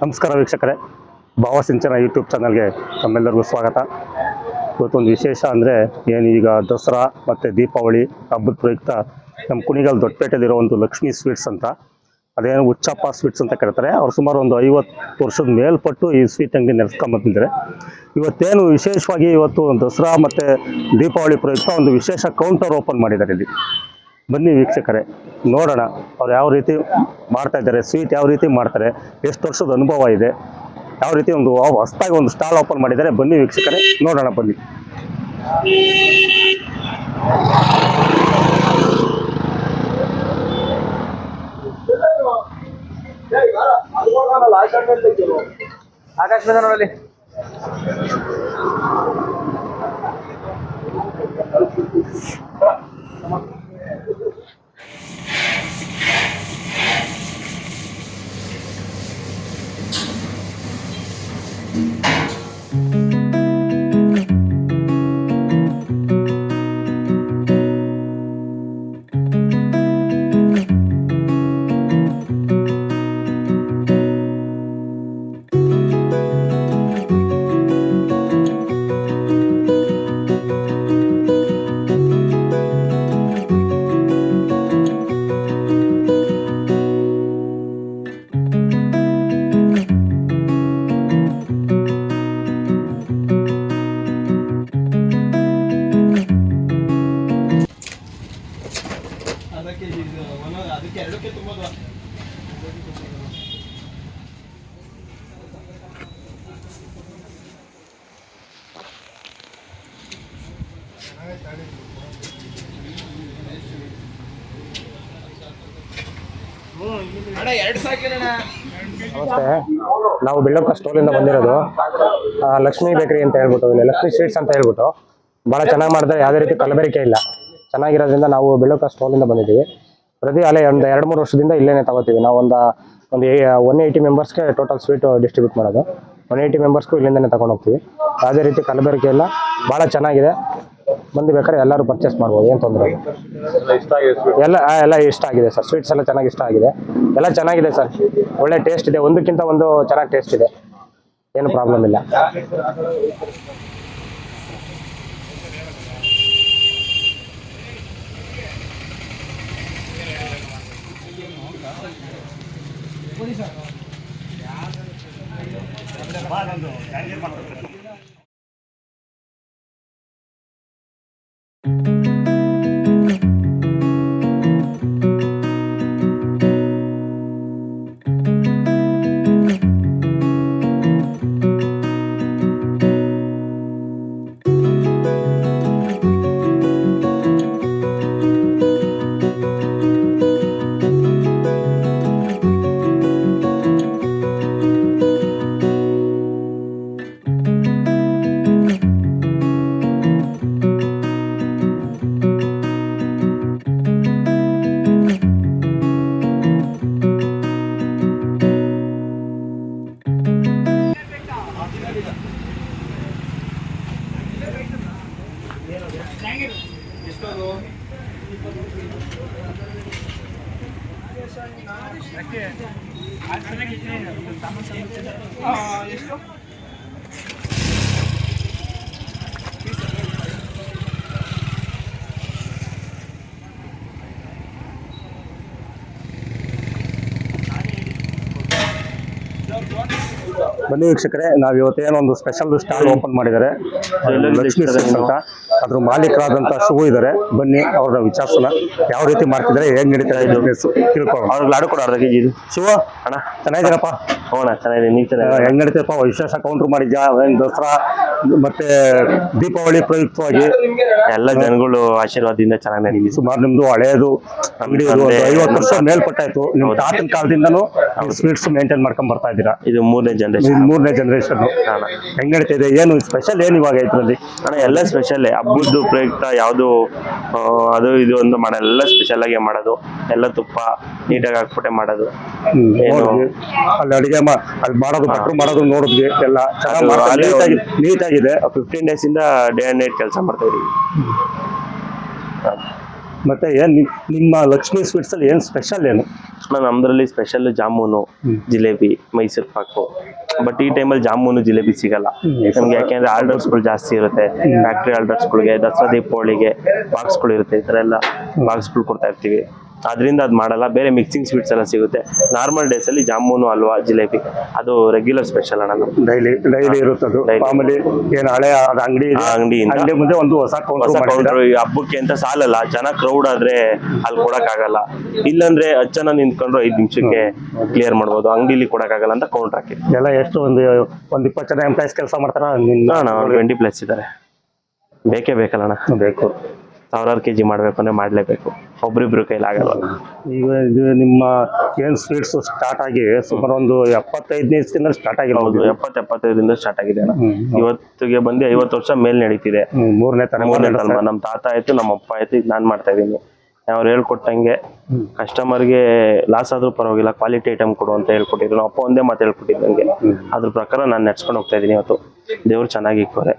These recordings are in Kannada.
ನಮಸ್ಕಾರ ವೀಕ್ಷಕರೇ. ಭಾವಸಿಂಚನ ಯೂಟ್ಯೂಬ್ ಚಾನಲ್ಗೆ ತಮ್ಮೆಲ್ಲರಿಗೂ ಸ್ವಾಗತ. ಇವತ್ತೊಂದು ವಿಶೇಷ ಅಂದರೆ ಏನು ಈಗ ದಸರಾ ಮತ್ತು ದೀಪಾವಳಿ, ಹಬ್ಬದ ಪ್ರಯುಕ್ತ ನಮ್ಮ ಕುಣಿಗಲ್ ದೊಡ್ಡಪೇಟೆಯಲ್ಲಿರೋ ಒಂದು ಲಕ್ಷ್ಮೀ ಸ್ವೀಟ್ಸ್ ಅಂತ. ಅದೇನು ಉಚ್ಚಪ್ಪ ಸ್ವೀಟ್ಸ್ ಅಂತ ಕರೀತಾರೆ. ಅವ್ರು ಸುಮಾರು ಒಂದು ಐವತ್ತು ವರ್ಷದ ಮೇಲ್ಪಟ್ಟು ಈ ಸ್ವೀಟ್ ಅಂಗಡಿ ನೆಲೆಸ್ಕೊಂಬಂದಿದ್ದಾರೆ ಇವತ್ತೇನು ವಿಶೇಷವಾಗಿ ಇವತ್ತು ದಸರಾ ಮತ್ತು ದೀಪಾವಳಿ ಪ್ರಯುಕ್ತ ಒಂದು ವಿಶೇಷ ಕೌಂಟರ್ ಓಪನ್ ಮಾಡಿದ್ದಾರೆ ಇಲ್ಲಿ. ಬನ್ನಿ ವೀಕ್ಷಕರೇ, ನೋಡೋಣ ಅವ್ರು ಯಾವ ರೀತಿ ಮಾಡ್ತಾ ಇದ್ದಾರೆ, ಸ್ವೀಟ್ ಯಾವ ರೀತಿ ಮಾಡ್ತಾರೆ, ಎಷ್ಟು ವರ್ಷದ ಅನುಭವ ಇದೆ, ಯಾವ ರೀತಿ ಒಂದು ಹೊಸದಾಗಿ ಒಂದು ಸ್ಟಾಲ್ ಓಪನ್ ಮಾಡಿದ್ದಾರೆ, ಬನ್ನಿ ವೀಕ್ಷಕರೇ, ನೋಡೋಣ ಬನ್ನಿ. ಆಕಾಶ ನಮಸ್ತೆ. ನಾವು ಬೆಳ್ಳಪ್ಪ ಸ್ಟೋರಿಂದ ಬಂದಿರೋದು. ಲಕ್ಷ್ಮಿ ಲಕ್ಷ್ಮೀ ಬೇಕರಿ ಅಂತ ಹೇಳ್ಬಿಟ್ಟು, ಇಲ್ಲಿ ಲಕ್ಷ್ಮೀ ಸ್ವೀಟ್ಸ್ ಅಂತ ಹೇಳ್ಬಿಟ್ಟು ಭಾಳ ಚೆನ್ನಾಗಿ ಮಾಡಿದ್ರೆ ಯಾವುದೇ ರೀತಿ ಕಲಬೆರಿಕೆ ಇಲ್ಲ. ಚೆನ್ನಾಗಿರೋದ್ರಿಂದ ನಾವು ಬೆಳ್ಳಪ್ಪ ಸ್ಟೋಲಿಂದ ಬಂದಿದ್ದೀವಿ. ಪ್ರತಿ ಅಲೆ ಒಂದು ಎರಡು ಮೂರು ವರ್ಷದಿಂದ ಇಲ್ಲೇನೆ ತಗೋತೀವಿ. ನಾವು ಒಂದು ಒಂದು ಒನ್ ಏಯ್ಟಿ ಮೆಂಬರ್ಸ್ಗೆ ಟೋಟಲ್ ಸ್ವೀಟ್ ಡಿಸ್ಟ್ರಿಬ್ಯೂಟ್ ಮಾಡೋದು. ಒನ್ ಏಯ್ಟಿ ಮೆಂಬರ್ಸ್ಗೂ ಇಲ್ಲಿಂದನೇ ತಗೊಂಡು ಹೋಗ್ತೀವಿ. ಯಾವುದೇ ರೀತಿ ಕಲಬೆರಿಕೆ ಇಲ್ಲ. ಭಾಳ ಚೆನ್ನಾಗಿದೆ. ಬಂದು ಬೇಕಾದ್ರೆ ಎಲ್ಲರೂ ಪರ್ಚೇಸ್ ಮಾಡ್ಬೋದು ಏನು ತೊಂದರೆ ಎಲ್ಲ ಎಲ್ಲ ಇಷ್ಟ ಆಗಿದೆ ಸರ್ ಸ್ವೀಟ್ಸ್ ಎಲ್ಲ ಚೆನ್ನಾಗಿ ಇಷ್ಟ ಆಗಿದೆ. ಎಲ್ಲ ಚೆನ್ನಾಗಿದೆ ಸರ್ ಒಳ್ಳೆ ಟೇಸ್ಟ್ ಇದೆ. ಒಂದಕ್ಕಿಂತ ಒಂದು ಚೆನ್ನಾಗಿ ಟೇಸ್ಟ್ ಇದೆ. ಏನು ಪ್ರಾಬ್ಲಮ್ ಇಲ್ಲ. ಎಷ್ಟು ಬನ್ನಿ ವೀಕ್ಷಕರೇ ನಾವು ಇವತ್ತೇನೊಂದು ಸ್ಪೆಷಲ್ ಸ್ಟಾಲ್ ಓಪನ್ ಮಾಡಿದ್ದಾರೆ. ಲಕ್ಷ್ಮೀ ಸ್ವೀಟ್ಸ್ ಅಂತ. ಅದ್ರ ಮಾಲೀಕರಾದಂಥ ಶೂ ಇದ್ದಾರೆ ಬನ್ನಿ ಅವ್ರ ವಿಚಾರಿಸೋಣ. ಯಾವ ರೀತಿ ಮಾಡ್ತಿದ್ದಾರೆ ಹೆಂಗ್ ನಡೀತಾರೆ ಇದೆ ತಿಳ್ಕೊಳ್ಳೋಣ. ಅವ್ರಿಗೆ ಲಾಡು ಕೊಡು ಅರ್ಧ ಇದು. ಶು ಅಣ್ಣ. ಚೆನ್ನಾಗಿದ್ದೀರಪ್ಪ? ಹೋಣ ಚೆನ್ನಾಗಿದೆ ನೀವು ಚೆನ್ನಾಗಿ ಹೆಂಗ್ ನಡೀತಪ್ಪ ವಿಶೇಷ ಕೌಂಟರ್ ಮಾಡಿದ್ಯಾ? ದಸರಾ ಮತ್ತೆ ದೀಪಾವಳಿ ಪ್ರಯುಕ್ತವಾಗಿ? ಎಲ್ಲ ಜನಗಳು ಆಶೀರ್ವಾದದಿಂದ ಚೆನ್ನಾಗಿ ನಡೀತಿ ಸುಮಾರು ನಿಮ್ದು ಹಳೆಯದು ಅಂಗಡಿ ಐವತ್ತು ವರ್ಷ ಮೇಲ್ಪಟ್ಟಾಯ್ತು. ನಿಮ್ ತಾತನ ಕಾಲದಿಂದನೂ ಸ್ವೀಟ್ಸ್ ಮೇಂಟೈನ್ ಮಾಡ್ಕೊಂಡ್ ಬರ್ತಾ ಇದ್ದೀರಾ? ಇದು ಮೂರನೇ ಜನರೇಷನ್ ಮೂರನೇ ಜನರೇಷನ್ ಹೆಂಗ್ ನಡೀತಾ ಇದೆ? ಏನು ಸ್ಪೆಷಲ್ ಏನು ಇವಾಗ ಇದ್ರಲ್ಲಿ? ಅಣ್ಣ ಎಲ್ಲ ಸ್ಪೆಷಲ್ ಹಬ್ಬದ್ದು ಪ್ರಯುಕ್ತ ಯಾವುದು ಅದು ಇದು ಒಂದು ಮಾಡಲ್ಲ ಎಲ್ಲ ಸ್ಪೆಷಲ್ ಆಗಿ ಮಾಡೋದು. ಎಲ್ಲ ತುಪ್ಪ ನೀಟಾಗಿ ಹಾಕ್ಬಿಟ್ಟೆ ಮಾಡೋದು. ಏನು? ಅಲ್ಲಿ ಅಡಿಗೆ ಮಾ ಅಲ್ಲಿ ಮಾಡೋದು ಭಟ್ರು ಮಾಡೋದು ನೋಡಿದ್ವಿ. ಎಲ್ಲ ನೀಟಾಗಿದೆ. ಫಿಫ್ಟೀನ್ ಡೇಸ್ ಇಂದ ಡೇ ಅಂಡ್ ನೈಟ್ ಕೆಲಸ ಮಾಡ್ತಾ ಇದೀವಿ ಮತ್ತೆ ಏನ್ ನಿಮ್ಮ ಲಕ್ಷ್ಮಿ ಸ್ವೀಟ್ಸ್ ಅಲ್ಲಿ ಏನ್ ಸ್ಪೆಷಲ್ ಏನು? ನಮ್ದ್ರಲ್ಲಿ ಸ್ಪೆಷಲ್ ಜಾಮೂನು ಜಿಲೇಬಿ ಮೈಸೂರು ಪಾಕು. ಬಟ್ ಈ ಟೈಮಲ್ಲಿ ಜಾಮೂನು ಜಿಲೇಬಿ ಸಿಗಲ್ಲ. ನಮ್ಗೆ ಯಾಕೆಂದ್ರೆ ಆರ್ಡರ್ಸ್ಗಳು ಜಾಸ್ತಿ ಇರುತ್ತೆ. ಫ್ಯಾಕ್ಟ್ರಿ ಆರ್ಡರ್ಸ್ಗಳಿಗೆ ದಸರಾ ದೀಪಾವಳಿಗೆ ಬಾಕ್ಸ್ಗಳು ಇರುತ್ತೆ. ಈ ಥರ ಎಲ್ಲ ಬಾಕ್ಸ್ಗಳು ಕೊಡ್ತಾ ಇರ್ತೀವಿ. ಅದರಿಂದ ಅದು ಮಾಡಲ್ಲ. ಬೇರೆ ಮಿಕ್ಸಿಂಗ್ ಸ್ವೀಟ್ಸ್ ಎಲ್ಲ ಸಿಗುತ್ತೆ. ನಾರ್ಮಲ್ ಡೇಸ್ ಅಲ್ಲಿ ಜಾಮೂನು ಹಲ್ವಾ ಜಿಲೇಬಿ ಅದು ರೆಗ್ಯುಲರ್ ಸ್ಪೆಷಲ್ ಅಣ್ಣ ನಮ್ದು. Daily daily Daily. ಮಾಮೂಲಿ ಏನು ಹಳೆ ಅದು ಅಂಗಡಿ ಆ ಅಂಗಡಿಯಿಂದ ಅಂಗಡಿ ಮುಂದೆ ಒಂದು ಹೊಸ ಹೊಸ ಕೌಂಟರ್ ಕೌಂಟರ್ ಈ ಹಬ್ಬಕ್ಕೆ ಅಂತ ಸಾಲಲ್ಲ. ಜನ ಕ್ರೌಡ್ ಆದ್ರೆ ಅಲ್ಲಿ ಕೊಡಕ್ ಆಗಲ್ಲ ಇಲ್ಲಾಂದ್ರೆ ಹತ್ತು ಜನ ನಿಂತ್ಕೊಂಡ್ರು ಐದು ನಿಮಿಷಕ್ಕೆ ಕ್ಲಿಯರ್ ಮಾಡ್ಬೋದು. ಅಂಗಡಿಲಿ ಕೊಡಕ್ ಆಗಲ್ಲ ಅಂತ ಕೌಂಟರ್ ಹಾಕಿ ಎಲ್ಲ ಎಷ್ಟು ಒಂದು ಒಂದ್ ಇಪ್ಪತ್ತು ಜನ ಎಂಪ್ಲಾಯ್ಸ್ ಕೆಲಸ ಮಾಡ್ತಾರ? ನಿನ್ನ ಅಣ್ಣ ಟ್ವೆಂಟಿ ಪ್ಲಸ್ ಇದ್ದಾರೆ ಬೇಕೇ ಬೇಕಲ್ಲಣ್ಣ ಬೇಕು. ಸಾವಿರಾರು ಕೆಜಿ ಮಾಡ್ಬೇಕು ಅಂದ್ರೆ ಮಾಡ್ಲೇಬೇಕು. ಒಬ್ರಿಬ್ರು ಕೈಲಾಗಲ್ಲ. ಆಗಲ್ಲ ಈಗ ಇದು ನಿಮ್ಮ ಏನ್ ಸ್ವೀಟ್ಸ್ ಸ್ಟಾರ್ಟ್ ಆಗಿ ಸುಮಾರು ಒಂದು ಎಪ್ಪತ್ತೈದನೇ ಇಸ್ತಿಂದ ಸ್ಟಾರ್ಟ್ ಹೌದು ಎಪ್ಪತ್ತ ಎಪ್ಪತ್ ಎಪ್ಪತ್ತೈದರಿಂದ ಸ್ಟಾರ್ಟ್ ಆಗಿದೆ ಅಣ್ಣ. ಇವತ್ತಿಗೆ ಬಂದು ಐವತ್ತು ವರ್ಷ ಮೇಲೆ ನಡೀತಿದೆ. ಮೂರನೇ ತಲೆ ಮೂರನೇ ನಮ್ಮ ತಾತ ಆಯ್ತು ನಮ್ಮ ಅಪ್ಪ ಆಯ್ತು ಈಗ ನಾನು ಮಾಡ್ತಾ ಇದ್ದೀನಿ. ಅವ್ರು ಹೇಳ್ಕೊಟ್ಟಂಗೆ ಕಸ್ಟಮರ್ಗೆ ಲಾಸ್ ಆದ್ರೂ ಪರವಾಗಿಲ್ಲ ಕ್ವಾಲಿಟಿ ಐಟಮ್ ಕೊಡು ಅಂತ ಹೇಳ್ಕೊಟ್ಟಿದ್ರು. ನಮ್ಮ ಅಪ್ಪ ಒಂದೇ ಮಾತು ಹೇಳ್ಕೊಟ್ಟಿದ್ದಂಗೆ. ಅದ್ರ ಪ್ರಕಾರ ನಾನು ನಡ್ಸ್ಕೊಂಡು ಹೋಗ್ತಾ ಇದೀನಿ ಇವತ್ತು. ದೇವ್ರು ಚೆನ್ನಾಗಿ ಇಕ್ಕೋರೆ.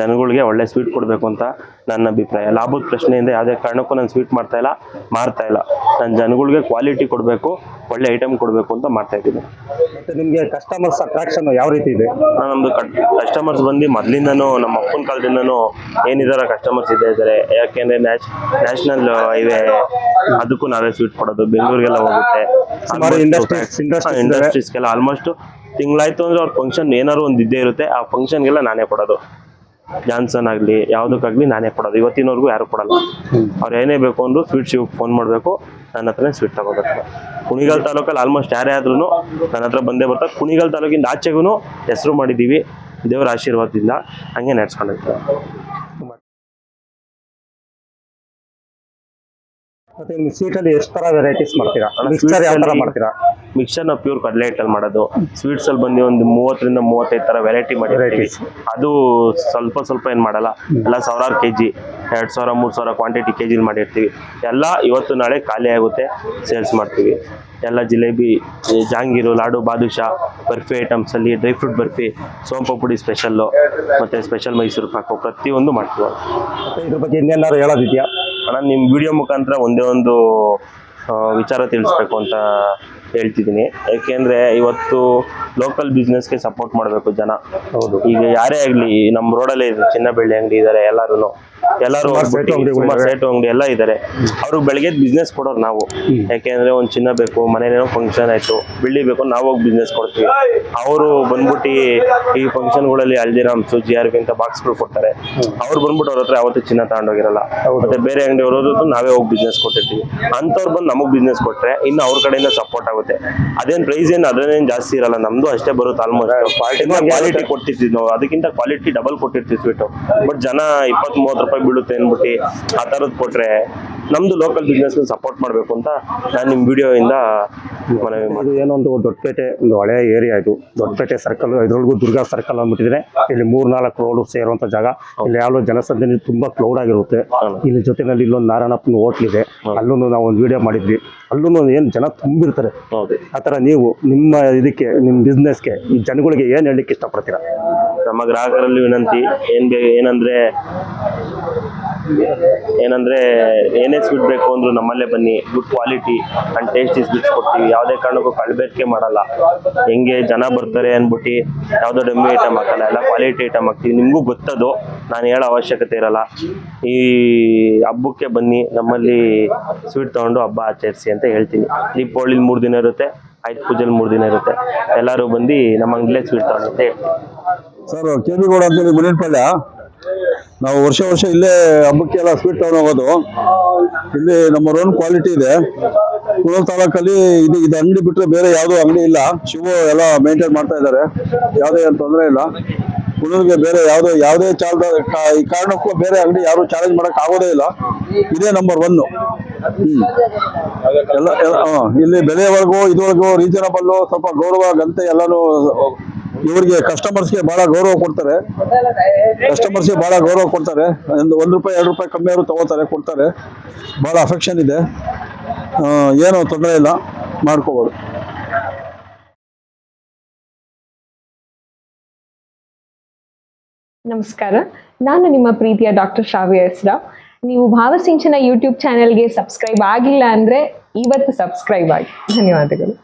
ಜನಗಳಿಗೆ ಒಳ್ಳೆ ಸ್ವೀಟ್ ಕೊಡಬೇಕು ಅಂತ ನನ್ನ ಅಭಿಪ್ರಾಯ. ಲಾಭದ ಪ್ರಶ್ನೆಯಿಂದ ಯಾವುದೇ ಕಾರಣಕ್ಕೂ ನಾನು ಸ್ವೀಟ್ ಮಾಡ್ತಾ ಇಲ್ಲ ಮಾಡ್ತಾ ಇಲ್ಲ. ನಾನು ಜನಗಳಿಗೆ ಕ್ವಾಲಿಟಿ ಕೊಡಬೇಕು ಒಳ್ಳೆ ಐಟಮ್ ಕೊಡಬೇಕು ಅಂತ ಮಾಡ್ತಾ ಇದ್ದೀನಿ. ಮತ್ತೆ ನಿಮಗೆ ಕಸ್ಟಮರ್ಸ್ ಅಟ್ರಾಕ್ಷನ್ ಯಾವ ರೀತಿ ಇದೆ? ನಮ್ಮದು ನಮ್ದು ಕಸ್ಟಮರ್ಸ್ ಬಂದು ಮೊದಲಿಂದನೂ ನಮ್ಮ ಅಪ್ಪನ ಕಾಲದಿಂದನೂ ಏನಿದಾರ ಕಸ್ಟಮರ್ಸ್ ಇದ್ದೇ ಇದ್ದಾರೆ. ಯಾಕೆಂದ್ರೆ ನ್ಯಾಷ್ ನ್ಯಾಷನಲ್ ಹೈವೇ ಅದಕ್ಕೂ ನಾವೇ ಸ್ವೀಟ್ ಕೊಡೋದು. ಬೆಂಗಳೂರಿಗೆಲ್ಲ ಹೋಗುತ್ತೆ. ಇಂಡಸ್ಟ್ರೀಸ್ಗೆಲ್ಲ ಆಲ್ಮೋಸ್ಟ್ ತಿಂಗಳಾಯ್ತು ಅಂದ್ರೆ ಅವ್ರ ಫಂಕ್ಷನ್ ಏನಾದ್ರು ಒಂದು ಇದ್ದೇ ಇರುತ್ತೆ. ಆ ಫಂಕ್ಷನ್ಗೆಲ್ಲ ನಾನೇ ಕೊಡೋದು. ಜಾನ್ಸನ್ ಆಗಲಿ ಯಾವುದಕ್ಕಾಗಲಿ ನಾನೇ ಕೊಡೋದು. ಇವತ್ತಿನವರೆಗೂ ಯಾರು ಕೊಡಲ್ಲ. ಅವ್ರು ಏನೇ ಬೇಕು ಅಂದ್ರು ಸ್ವೀಟ್ ಶಿವ್ ಫೋನ್ ಮಾಡಬೇಕು. ನನ್ನ ಹತ್ರನೇ ಸ್ವೀಟ್ ತಗೋಬೇಕು. ಕುಣಿಗಲ್ ತಾಲೂಕಲ್ಲಿ ಆಲ್ಮೋಸ್ಟ್ ಯಾರೇ ಆದ್ರೂ ನನ್ನ ಹತ್ರ ಬಂದೇ ಬರ್ತಾರೆ. ಕುಣಿಗಲ್ ತಾಲೂಕಿಂದ ಆಚೆಗೂ ಹೆಸರು ಮಾಡಿದ್ದೀವಿ. ದೇವರ ಆಶೀರ್ವಾದದಿಂದ ಹಂಗೆ ನಡ್ಸ್ಕೊಂಡಿರ್ತಾರೆ. ಮತ್ತೆ ನಿಮ್ಗೆ ಸ್ವೀಟ್ ಅಲ್ಲಿ ಎಷ್ಟು ಥರ ವೆರೈಟೀಸ್ ಮಾಡ್ತೀರಾ? ಯಾವ ತರ ಮಾಡ್ತೀರಾ? ಮಿಕ್ಸರ್ನ ಪ್ಯೂರ್ ಕಡಲೆ ಹಿಟ್ಟಲ್ಲಿ ಮಾಡೋದು. ಸ್ವೀಟ್ಸ್ ಅಲ್ಲಿ ಬಂದು ಒಂದು ಮೂವತ್ತರಿಂದ ಮೂವತ್ತೈದು ತರ ವೆರೈಟಿ ಮಾಡಿ Varieties. ಅದು ಸ್ವಲ್ಪ ಸ್ವಲ್ಪ ಏನ್ ಮಾಡಲ್ಲ. ಎಲ್ಲ ಸಾವಿರಾರು ಕೆಜಿ ಎರಡು ಸಾವಿರ ಮೂರು ಸಾವಿರ ಕ್ವಾಂಟಿಟಿ ಕೆಜಿಲಿ ಮಾಡಿರ್ತೀವಿ. ಎಲ್ಲ ಇವತ್ತು ನಾಳೆ ಖಾಲಿ ಆಗುತ್ತೆ ಸೇಲ್ಸ್ ಮಾಡ್ತೀವಿ. ಎಲ್ಲ ಜಿಲೇಬಿ ಈ ಜಾಂಗೀರು ಲಾಡು ಬಾದುಷಾ ಬರ್ಫಿ ಐಟಮ್ಸ್ ಅಲ್ಲಿ ಡ್ರೈ ಫ್ರೂಟ್ ಬರ್ಫಿ ಸೋಂಪು ಪುಡಿ ಸ್ಪೆಷಲ್ಲು ಮತ್ತೆ ಸ್ಪೆಷಲ್ ಮೈಸೂರು ಪಾಕು ಪ್ರತಿಯೊಂದು ಮಾಡ್ತೀವಿ. ಮತ್ತೆ ಇದ್ರ ಬಗ್ಗೆ ಇನ್ನೇನಾದ್ರು ಹೇಳೋದಿದ್ಯಾ? ಅಣ್ಣ ನಿಮ್ಮ ವಿಡಿಯೋ ಮುಖಾಂತರ ಒಂದೇ ಒಂದು ವಿಚಾರ ತಿಳಿಸ್ಬೇಕು ಅಂತ ಹೇಳ್ತಿದ್ದೀನಿ. ಯಾಕೆಂದ್ರೆ ಇವತ್ತು ಲೋಕಲ್ ಬಿಸ್ನೆಸ್ಗೆ ಸಪೋರ್ಟ್ ಮಾಡಬೇಕು ಜನ. ಹೌದು. ಈಗ ಯಾರೇ ಆಗಲಿ ನಮ್ಮ ರೋಡಲ್ಲೇ ಇದೆ ಚಿನ್ನ ಬೆಳ್ಳಿ ಅಂಗಡಿ ಇದ್ದಾರೆ ಎಲ್ಲರೂ ಎಲ್ಲರೂ ಸುಮಾರ್ ಸೇಟು ಅಂಗಡಿ ಎಲ್ಲ ಇದ್ದಾರೆ ಅವ್ರಿಗೆ ಬೆಳಗ್ಗೆ ಬಿಸ್ನೆಸ್ ಕೊಡೋರು ನಾವು. ಯಾಕೆಂದ್ರೆ ಒಂದು ಚಿನ್ನ ಬೇಕು ಮನೇನೇನೋ ಫಂಕ್ಷನ್ ಆಯ್ತು ಬೆಳ್ಳಿ ಬೇಕು ನಾವು ಹೋಗಿ ಬಿಸ್ನೆಸ್ ಕೊಡ್ತೀವಿ. ಅವರು ಬಂದ್ಬಿಟ್ಟು ಈ ಫಂಕ್ಷನ್ಗಳಲ್ಲಿ ಹಲ್ದಿರಾಮ್ಸು ಜಿ ಆರ್ ಬಿ ಅಂತ ಬಾಕ್ಸ್ಗಳು ಕೊಡ್ತಾರೆ. ಅವ್ರು ಬಂದ್ಬಿಟ್ಟು ಅವ್ರ ಹತ್ರ ಯಾವತ್ತೂ ಚಿನ್ನ ತಗೊಂಡೋಗಿರಲ್ಲ ಮತ್ತೆ ಬೇರೆ ಅಂಗಡಿ ಅವ್ರ ನಾವೇ ಹೋಗಿ ಬಿಸ್ನೆಸ್ ಕೊಟ್ಟಿರ್ತೀವಿ. ಅಂಥವ್ರು ಬಂದು ನಮಗೆ ಬಿಸ್ನೆಸ್ ಕೊಟ್ರೆ ಇನ್ನು ಅವ್ರ ಕಡೆಯಿಂದ ಸಪೋರ್ಟ್ ಆಗುತ್ತೆ. ಅದೇನ್ ಪ್ರೈಸ್ ಏನು ಅದ್ರೇನು ಜಾಸ್ತಿ ಇರಲ್ಲ. ನಮ್ದು ಅಷ್ಟೇ ಬರುತ್ತೆ ಆಲ್ಮೋಸ್ಟ್ ಕ್ವಾಲಿಟಿ ಕೊಟ್ಟಿರ್ತೀವಿ ನಾವು. ಅದಕ್ಕಿಂತ ಕ್ವಾಲಿಟಿ ಡಬಲ್ ಕೊಟ್ಟಿರ್ತೀವಿ ಸ್ವೀಟು ಬಟ್ ಜನ ಇಪ್ಪತ್ತ್ ಮೂವತ್ತು ರೂಪಾಯಿ ಬೀಳುತ್ತೆ ಅಂದ್ಬಿಟ್ಟು ಆ ಥರದ್ದು ಕೊಟ್ರೆ ನಮ್ದು ಲೋಕಲ್ ಬಿಸ್ನೆಸ್ ಸಪೋರ್ಟ್ ಮಾಡಬೇಕು ಅಂತ ನಾನು ನಿಮ್ಮ ವಿಡಿಯೋಯಿಂದ ಮನವಿ ಮಾಡಿ ಇದು ಏನೊಂದು ದೊಡ್ಡಪೇಟೆ ಒಂದು ಹಳೆಯ ಏರಿಯಾ ಇದು. ದೊಡ್ಡಪೇಟೆ ಸರ್ಕಲ್ ಇದ್ರೊಳಗೂ ದುರ್ಗಾ ಸರ್ಕಲ್ ಅಂದ್ಬಿಟ್ಟಿದ್ರೆ ಇಲ್ಲಿ ಮೂರ್ ನಾಲ್ಕು ರೋಡ್ ಸೇರುವಂತ ಜಾಗ. ಇಲ್ಲಿ ಯಾವ ಜನಸಂದಣಿ ತುಂಬಾ ಕ್ಲೌಡ್ ಆಗಿರುತ್ತೆ. ಇಲ್ಲಿ ಜೊತೆನಲ್ಲಿ ಇಲ್ಲೊಂದು ನಾರಾಯಣಪ್ಪನ ಹೋಟ್ಲ್ ಇದೆ. ಅಲ್ಲೂ ನಾವು ಒಂದು ವಿಡಿಯೋ ಮಾಡಿದ್ವಿ. ಅಲ್ಲೂ ಏನು ಜನ ತುಂಬಿರ್ತಾರೆ. ಆ ಥರ ನೀವು ನಿಮ್ಮ ಇದಕ್ಕೆ ನಿಮ್ಮ ಬಿಸ್ನೆಸ್ಗೆ ಈ ಜನಗಳಿಗೆ ಏನು ಹೇಳಲಿಕ್ಕೆ ಇಷ್ಟಪಡ್ತೀರಾ? ನಮ್ಮ ಗ್ರಾಹಕರಲ್ಲಿ ವಿನಂತಿ ಏನ್ ಬೇ ಏನಂದ್ರೆ ಏನಂದ್ರೆ ಏನೇ ಸ್ವೀಟ್ ಬೇಕು ಅಂದ್ರು ನಮ್ಮಲ್ಲೇ ಬನ್ನಿ. Good quality and tasty sweets ಕೊಡ್ತೀವಿ. ಯಾವುದೇ ಕಾರಣಕ್ಕೂ ಕಳ್ಬೇಕೆ ಮಾಡಲ್ಲ. ಹೆಂಗೆ ಜನ ಬರ್ತಾರೆ ಅಂದ್ಬಿಟ್ಟು ಯಾವುದೋ ಡಮ್ಮಿ ಐಟಮ್ ಹಾಕಲ್ಲ, ಎಲ್ಲ ಕ್ವಾಲಿಟಿ ಐಟಮ್ ಹಾಕ್ತೀವಿ. ನಿಮಗೂ ಗೊತ್ತದು, ನಾನು ಹೇಳೋ ಅವಶ್ಯಕತೆ ಇರಲ್ಲ. ಈ ಹಬ್ಬಕ್ಕೆ ಬನ್ನಿ, ನಮ್ಮಲ್ಲಿ ಸ್ವೀಟ್ ತೊಗೊಂಡು ಹಬ್ಬ ಆಚರಿಸಿ ಅಂತ ಹೇಳ್ತೀನಿ. ದೀಪಾವಳಿ ಮೂರು ದಿನ ಇರುತ್ತೆ, ಆಯ್ತು ಪೂಜೆಲಿ ಮೂರು ದಿನ ಇರುತ್ತೆ. ಎಲ್ಲರೂ ಬಂದು ನಮ್ಮ ಅಂಗಡಿಲೇ ಸ್ವೀಟ್ ತೊಗೊಂಡು ಅಂತ ಹೇಳ್ತೀನಿ. ಸರ್ ಗೌಡ ನಾವು ವರ್ಷ ವರ್ಷ ಇಲ್ಲೇ ಹಬ್ಬಕ್ಕೆಲ್ಲ ಸ್ವೀಟ್ ತಗೊಂಡು ಹೋಗೋದು ಇಲ್ಲಿ ನಮ್ಮ ರೋನ್ ಕ್ವಾಲಿಟಿ ಇದೆ. ಕುಳಲ್ ತಾಲೂಕಲ್ಲಿ ಇದು ಇದು ಅಂಗಡಿ ಬಿಟ್ಟರೆ ಬೇರೆ ಯಾವುದೂ ಅಂಗಡಿ ಇಲ್ಲ. ಶಿವು ಎಲ್ಲ ಮೇಂಟೈನ್ ಮಾಡ್ತಾ ಇದ್ದಾರೆ. ಯಾವುದೇ ಏನು ತೊಂದರೆ ಇಲ್ಲ. ಕುಳಲ್ಗೆ ಬೇರೆ ಯಾವುದೋ, ಯಾವುದೇ ಕಾ- ಈ ಕಾರಣಕ್ಕೂ ಬೇರೆ ಅಂಗಡಿ ಯಾರು ಚಾಲೆಂಜ್ ಮಾಡಕ್ ಆಗೋದೇ ಇಲ್ಲ. ಇದೇ ನಂಬರ್ ಒನ್ನು ಹ್ಞೂ ಎಲ್ಲ ಇಲ್ಲಿ ಬೆಲೆವರೆಗೂ ಇದುವರೆಗೂ ರೀಸನಬಲ್ಲು ಸ್ವಲ್ಪ ಗೌರವ ಗಂತೆ ಎಲ್ಲಾನು ಇವರಿಗೆ ಕಸ್ಟಮರ್ಸ್ಗೆ ಬಹಳ ಗೌರವ ಕೊಡ್ತಾರೆ. ಕಸ್ಟಮರ್ಸ್ಗೆ ಬಹಳ ಗೌರವ ಕೊಡ್ತಾರೆ. ಒಂದು ಒಂದು ರೂಪಾಯಿ, ಎರಡು ರೂಪಾಯಿ ಕಮ್ಮಿ ಅವರು ತಗೋತಾರೆ, ಕೊಡ್ತಾರೆ. ಬಹಳ ಅಫೆಕ್ಷನ್ ಇದೆ. ಏನು ತೊಂದರೆ ಇಲ್ಲ. ಮಾಡ್ಕೋಬೋದು. ನಮಸ್ಕಾರ. ನಾನು ನಿಮ್ಮ ಪ್ರೀತಿಯ ಡಾಕ್ಟರ್ ಶ್ರಾವ್ಯ ಹೆಸ್ರ. ನೀವು ಭಾವಸಿಂಚನ ಯೂಟ್ಯೂಬ್ ಚಾನೆಲ್ಗೆ ಸಬ್ಸ್ಕ್ರೈಬ್ ಆಗಿಲ್ಲ ಅಂದ್ರೆ ಇವತ್ತು ಸಬ್ಸ್ಕ್ರೈಬ್ ಆಗಿ. ಧನ್ಯವಾದಗಳು.